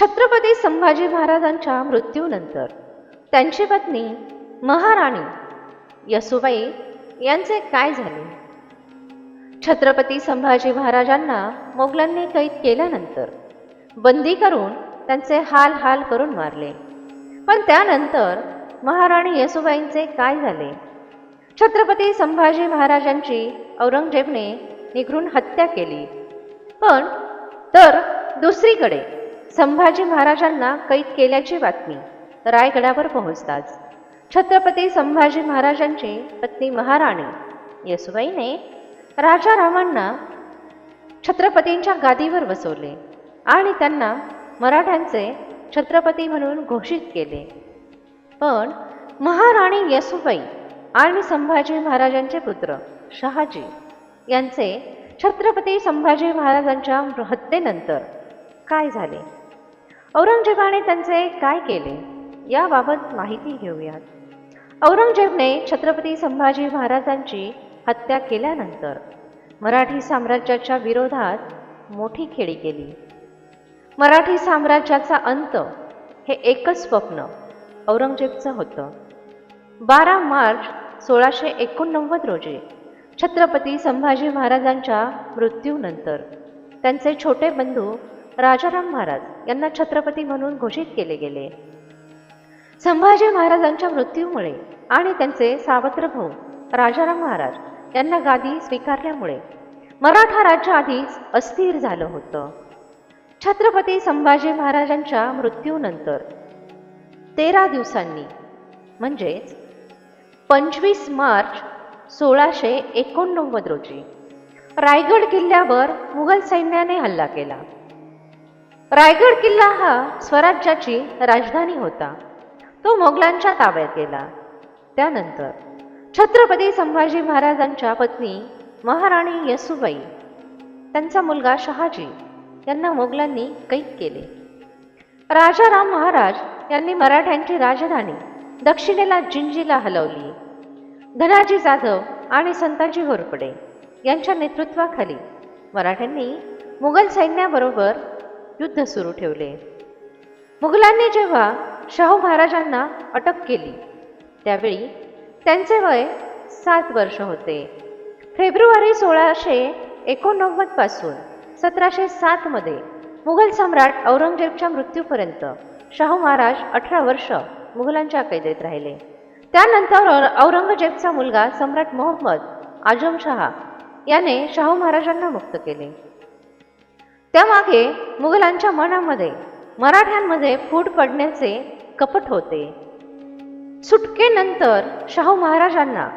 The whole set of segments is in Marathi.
छत्रपती संभाजी महाराजांच्या मृत्यूनंतर त्यांची पत्नी महाराणी यसुबाई यांचे काय झाले? छत्रपती संभाजी महाराजांना मोगलांनी कैद केल्यानंतर बंदी करून त्यांचे हाल हाल करून मारले. पण त्यानंतर महाराणी येसुबाईंचे काय झाले? छत्रपती संभाजी महाराजांची औरंगजेबने निघून हत्या केली. पण तर दुसरीकडे संभाजी महाराजांना कैद केल्याची बातमी रायगडावर पोहोचताच. छत्रपती संभाजी महाराजांची पत्नी महाराणी यसुबाईने राजा रामांना छत्रपतींच्या गादीवर बसवले आणि त्यांना मराठ्यांचे छत्रपती म्हणून घोषित केले. पण महाराणी यसुबाई आणि संभाजी महाराजांचे पुत्र शहाजी यांचे छत्रपती संभाजी महाराजांच्या हत्येनंतर काय झाले? औरंगजेबाने त्यांचे काय केले? याबाबत माहिती घेऊयात. औरंगजेबने छत्रपती संभाजी महाराजांची हत्या केल्यानंतर मराठी साम्राज्याच्या विरोधात मोठी खेळी केली. मराठी साम्राज्याचा अंत हे एकच स्वप्न औरंगजेबचं होतं. बारा मार्च सोळाशे एकोणनव्वद रोजी छत्रपती संभाजी महाराजांच्या मृत्यूनंतर त्यांचे छोटे बंधू राजाराम महाराज यांना छत्रपती म्हणून घोषित केले गेले. संभाजी महाराजांच्या मृत्यूमुळे आणि त्यांचे सावत्र भाऊ राजाराम महाराज यांना गादी स्वीकारल्यामुळे मराठा राज्य आधीच अस्थिर झालं होतं. छत्रपती संभाजी महाराजांच्या मृत्यूनंतर तेरा दिवसांनी म्हणजेच पंचवीस मार्च सोळाशे एकोणनव्वद रोजी रायगड किल्ल्यावर मुघल सैन्याने हल्ला केला. रायगड किल्ला हा स्वराज्याची राजधानी होता. तो मोगलांच्या ताब्यात गेला. त्यानंतर छत्रपती संभाजी महाराजांच्या पत्नी महाराणी यसुबाई त्यांचा मुलगा शहाजी यांना मोगलांनी कैद केले. राजाराम महाराज यांनी मराठ्यांची राजधानी दक्षिणेला जिंजीला हलवली. धनाजी जाधव आणि संताजी घोरपडे यांच्या नेतृत्वाखाली मराठ्यांनी मुघल सैन्याबरोबर युद्ध सुरू ठेवले. मुघलांनी जेव्हा शाहू महाराजांना अटक केली त्यावेळी त्यांचे वय सात वर्ष होते. फेब्रुवारी सोळाशे एकोणनव्वदपासून सतराशे सातमध्ये मुघल सम्राट औरंगजेबच्या मृत्यूपर्यंत शाहू महाराज अठरा वर्ष मुघलांच्या कैदेत राहिले. त्यानंतर औरंगजेबचा मुलगा सम्राट मोहम्मद आजमशहा याने शाहू महाराजांना मुक्त केले. त्यामागे मुघलांच्या मनामध्ये मराठ्यांमध्ये फूट पडण्याचे कपट होते. सुटकेनंतर शाहू महाराजांना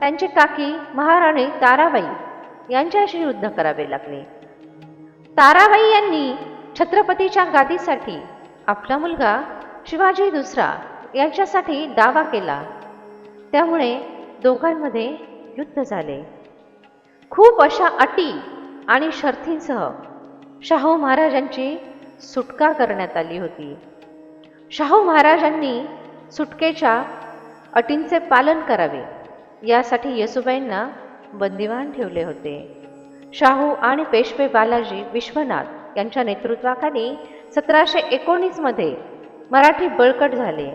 त्यांचे काकी महाराणी ताराबाई यांच्याशी युद्ध करावे लागले. ताराबाई यांनी छत्रपतीच्या गादीसाठी आपला मुलगा शिवाजी दुसरा यांच्यासाठी दावा केला. त्यामुळे दोघांमध्ये युद्ध झाले. खूप अशा अटी आणि शर्थींसह शाहू महाराजांची सुटका करण्यात आली होती. शाहू महाराजांनी सुटकेच्या अटींचे पालन करावे यासाठी येसुबाईंना बंदिवान ठेवले होते. शाहू आणि पेशवे बालाजी विश्वनाथ यांच्या नेतृत्वाखाली सतराशे एकोणीसमध्ये मराठी बळकट झाले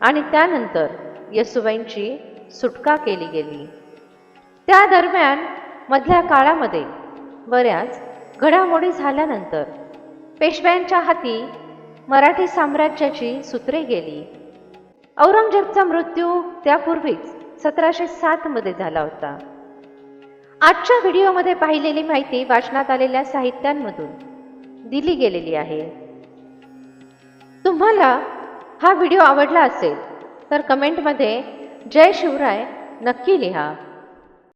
आणि त्यानंतर येसुबाईंची सुटका केली गेली. त्या दरम्यान मधल्या काळामध्ये बऱ्याच घडामोडी झाल्यानंतर पेशव्यांच्या हाती मराठी साम्राज्याची सूत्रे गेली. औरंगजेबचा मृत्यू त्यापूर्वीच सतराशे सातमध्ये झाला होता. आजच्या व्हिडिओमध्ये पाहिलेली माहिती वाचनात आलेल्या साहित्यांमधून दिली गेलेली आहे. तुम्हाला हा व्हिडिओ आवडला असेल तर कमेंटमध्ये जय शिवराय नक्की लिहा.